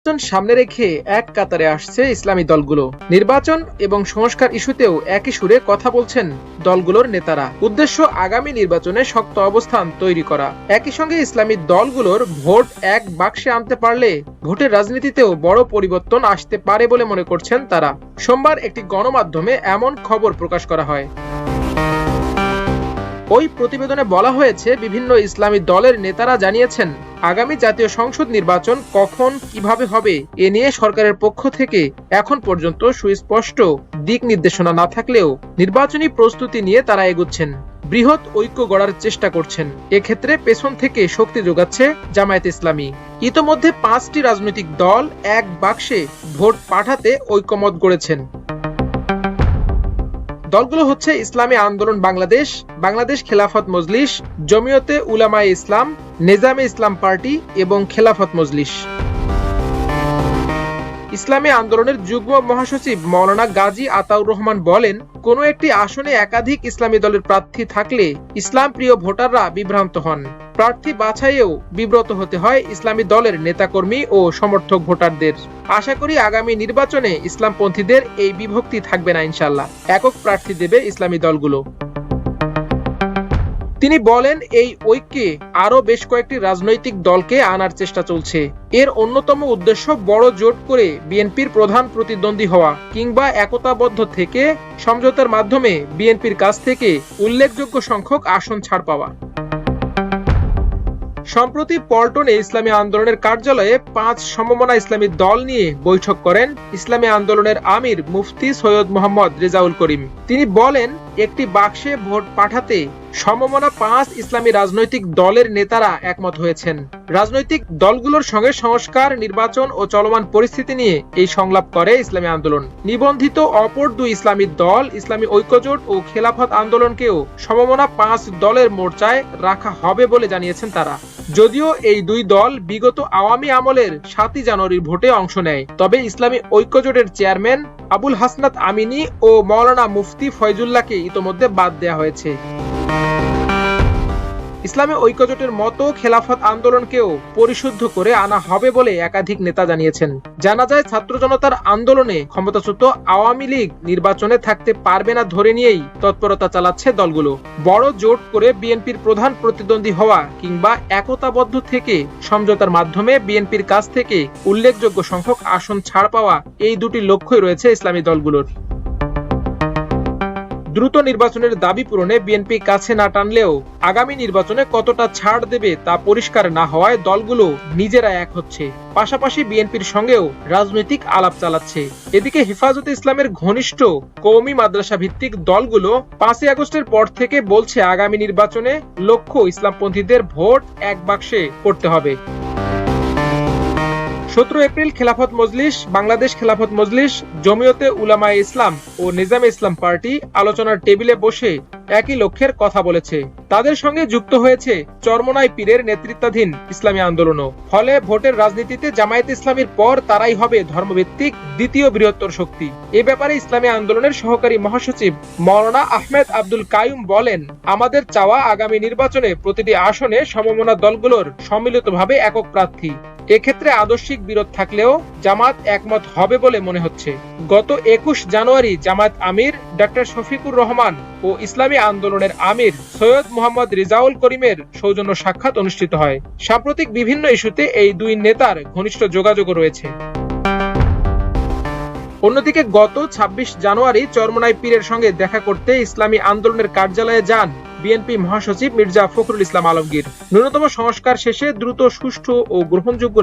নির্বাচন সামনে রেখে এক কাতারে আসছে ইসলামী দলগুলো। নির্বাচন এবং সংস্কার ইস্যুতেও একই সুরে কথা বলছেন দলগুলোর নেতারা। উদ্দেশ্য আগামী নির্বাচনে শক্ত অবস্থান তৈরি করা। একই সঙ্গে ইসলামী দলগুলোর ভোট এক বাক্সে আনতে পারলে ভোটের রাজনীতিতেও বড় পরিবর্তন আসতে পারে বলে মনে করছেন তারা। সোমবার একটি গণমাধ্যমে এমন খবর প্রকাশ করা হয়। ওই প্রতিবেদনে বলা হয়েছে, বিভিন্ন ইসলামী দলের নেতারা জানিয়েছেন আগামী জাতীয় সংসদ নির্বাচন কখন, কীভাবে হবে, এ নিয়ে সরকারের পক্ষ থেকে এখন পর্যন্ত সুস্পষ্ট দিক নির্দেশনা না থাকলেও নির্বাচনী প্রস্তুতি নিয়ে তারা এগুচ্ছেন। বৃহৎ ঐক্য গড়ার চেষ্টা করছেন। এক্ষেত্রে পেছন থেকে শক্তি যোগাচ্ছে জামায়াত ইসলামী। ইতোমধ্যে পাঁচটি রাজনৈতিক দল এক বাক্সে ভোট পাঠাতে ঐক্যমত গড়েছেন। দলগুলো হচ্ছে ইসলামী আন্দোলন বাংলাদেশ বাংলাদেশ খেলাফত মজলিস, জমিয়তে উলামায়ে ইসলাম, নেজামে ইসলাম পার্টি এবং খেলাফত মজলিস। ইসলামী আন্দোলনের যুগ্ম মহাসচিব মৌলানা গাজী আতাউর রহমান বলেন, কোনো একটি আসনে একাধিক ইসলামী দলের প্রার্থী থাকলে ইসলাম প্রিয় ভোটাররা বিভ্রান্ত হন। প্রার্থী বাছাইয়েও বিব্রত হতে হয় ইসলামী দলের নেতাকর্মী ও সমর্থক ভোটারদের। আশা করি আগামী নির্বাচনে ইসলামপন্থীদের এই বিভক্তি থাকবে না ইনশাল্লাহ। একক প্রার্থী দেবে ইসলামী দলগুলো। তিনি বলেন, এই ঐক্যে আরও বেশ কয়েকটি রাজনৈতিক দলকে আনার চেষ্টা চলছে। এর অন্যতম উদ্দেশ্য বড় জোট করে বিএনপির প্রধান প্রতিদ্বন্দ্বী হওয়া কিংবা একতাবদ্ধ থেকে সমঝোতার মাধ্যমে বিএনপির কাছ থেকে উল্লেখযোগ্য সংখ্যক আসন ছাড় পাওয়া। সম্প্রতি পল্টনে ইসলামী আন্দোলনের কার্যালয়ে পাঁচ সমমনা ইসলামী দল নিয়ে বৈঠক করেন ইসলামী আন্দোলনের আমির মুফতি সৈয়দ মোহাম্মদ রেজাউল করিম। তিনি বলেন, একটি বাক্সে ভোট পাঠাতে সমমনা পাঁচ ইসলামী রাজনৈতিক দলের নেতারা একমত হয়েছেন। রাজনৈতিক দলগুলোর সঙ্গে সংস্কার, নির্বাচন ও চলমান পরিস্থিতি নিয়ে এই সংলাপ করে ইসলামী আন্দোলন। নিবন্ধিত অপর দুই ইসলামী দল ইসলামী ঐক্যজোট ও খেলাফত আন্দোলনকেও সমমনা পাঁচ দলের মোর্চায় রাখা হবে বলে জানিয়েছেন তারা। যদিও এই দুই দল বিগত আওয়ামী আমলের সাতই জানুয়ারির ভোটে অংশ নেয়। তবে ইসলামী ঐক্যজোটের চেয়ারম্যান আবুল হাসনাত আমিনী ও মৌলানা মুফতি ফয়জুল্লাহকে ইতোমধ্যে বাদ দেওয়া হয়েছে। ইসলামী ঐক্যজোটের মতো খেলাফত আন্দোলনকেও পরিশুদ্ধ করে আনা হবে বলে একাধিক নেতা জানিয়েছেন। জানা যায়, ছাত্র জনতার আন্দোলনে ক্ষমতাচ্যুত আওয়ামী লীগ নির্বাচনে থাকতে পারবে না ধরে নিয়েই তৎপরতা চালাচ্ছে দলগুলো। বড় জোট করে বিএনপির প্রধান প্রতিদ্বন্দ্বী হওয়া কিংবা একতাবদ্ধ থেকে সমঝোতার মাধ্যমে বিএনপির কাছ থেকে উল্লেখযোগ্য সংখ্যক আসন ছাড় পাওয়া এই দুটি লক্ষ্যই রয়েছে ইসলামী দলগুলোর। দ্রুত নির্বাচনের দাবি পূরণে বিএনপি কাছে না টানলেও আগামী নির্বাচনে কতটা ছাড় দেবে তা পরিষ্কার না হওয়ায় দলগুলো নিজেরা এক হচ্ছে। পাশাপাশি বিএনপির সঙ্গেও রাজনৈতিক আলাপ চালাচ্ছে। এদিকে হেফাজতে ইসলামের ঘনিষ্ঠ কৌমি মাদ্রাসা ভিত্তিক দলগুলো পাঁচই আগস্টের পর থেকে বলছে আগামী নির্বাচনে লক্ষ্য ইসলামপন্থীদের ভোট এক বাক্সে করতে হবে। সতেরো এপ্রিল খেলাফত মজলিস, বাংলাদেশ খেলাফত মজলিস, জমিয়তে উলামায়ে ইসলাম ও নিজামে ইসলাম পার্টি আলোচনার টেবিলে বসে একই লক্ষ্যের কথা বলেছে। তাদের সঙ্গে যুক্ত হয়েছে চরমনাই পীরের নেতৃত্বাধীন ইসলামী আন্দোলনও। ফলে ভোটের রাজনীতিতে জামায়াত ইসলামীর পর তারাই হবে ধর্মভিত্তিক দ্বিতীয় বৃহত্তর শক্তি। এ ব্যাপারে ইসলামী আন্দোলনের সহকারী মহাসচিব মৌলানা আহমেদ আব্দুল কায়ুম বলেন, আমাদের চাওয়া আগামী নির্বাচনে প্রতিটি আসনে সমমনা দলগুলোর সম্মিলিতভাবে একক প্রার্থী। এক্ষেত্রে আদর্শিক বিরোধ থাকলেও জামাত একমত হবে বলে মনে হচ্ছে। গত একুশ জানুয়ারি জামাত আমির ডক্টর শফিকুর রহমান ও ইসলামী আন্দোলনের আমির সৈয়দ মোহাম্মদ রিজাউল করিমের সৌজন্য সাক্ষাৎ অনুষ্ঠিত হয়। সাম্প্রতিক বিভিন্ন ইস্যুতে এই দুই নেতার ঘনিষ্ঠ যোগাযোগও রয়েছে। অন্যদিকে গত ২৬ জানুয়ারি চরমনাই পীরের সঙ্গে দেখা করতে ইসলামী আন্দোলনের কার্যালয়ে যান বিএনপি মহাসচিব মির্জা ফখরুল ইসলাম আলমগীর। ন্যূনতম সংস্কার শেষে দ্রুত সুষ্ঠু ও গ্রহণযোগ্য